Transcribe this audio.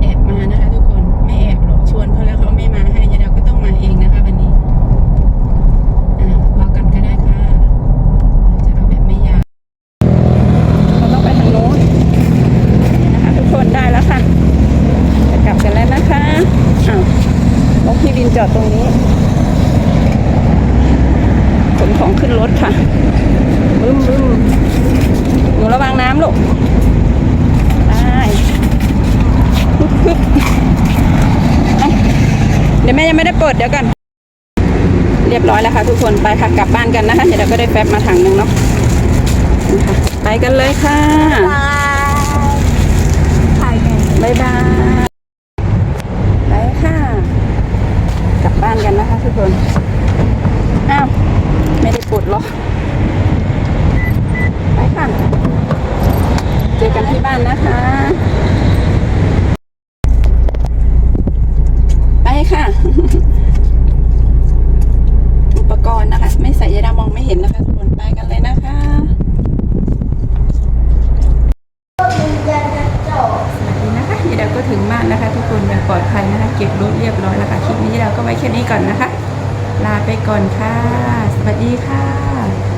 แอบมานะคะทุกคนไม่แอบหรอกชวนเขาแล้วเขาไม่มาให้ยายดาวก็ต้องมาเองนะคะวันนี้อ่ารอกันก็ได้ค่ะเราจะเอาแบบไม่ยาวเราต้องไปทางโน้นนะคะทุกคนได้แล้วค่ะจะกลับกันแล้วนะคะอ้าวรถพี่วินจอดตรงนี้ขนของขึ้นรถค่ะบึ้มบึ้มหนูระวังน้ำลูกได้ฮึบฮึบเอ้า เดี๋ยวแม่ยังไม่ได้เปิดเดี๋ยวกัน เรียบร้อยแล้วค่ะทุกคนไปค่ะกลับบ้านกันนะคะเดี๋ยวเราก็ได้แฟบมาถังหนึ่งเนาะไปกันเลยค่ะบายบายไปค่ะ กลับบ้านกันนะคะทุกคนอ้าวไม่ได้ปลดล็อกไปค่ะ เจอกันที่บ้านนะคะ ไป ค่ะ อุปกรณ์นะคะ ไม่ใส่ยาดามองไม่เห็นนะคะทุกคนไปกันเลยนะคะยันะจบสวัสดีนะคะยาก็ถึงบ้านนะคะ ทุกคนอย่างปลอดภัยนะคะ เก็บรถเรียบร้อยแล้วค่ะคลิปนี้ยายดาก็ไว้แค่นี้ก่อนนะคะ ลาไปก่อนค่ะ สวัสดีค่ะ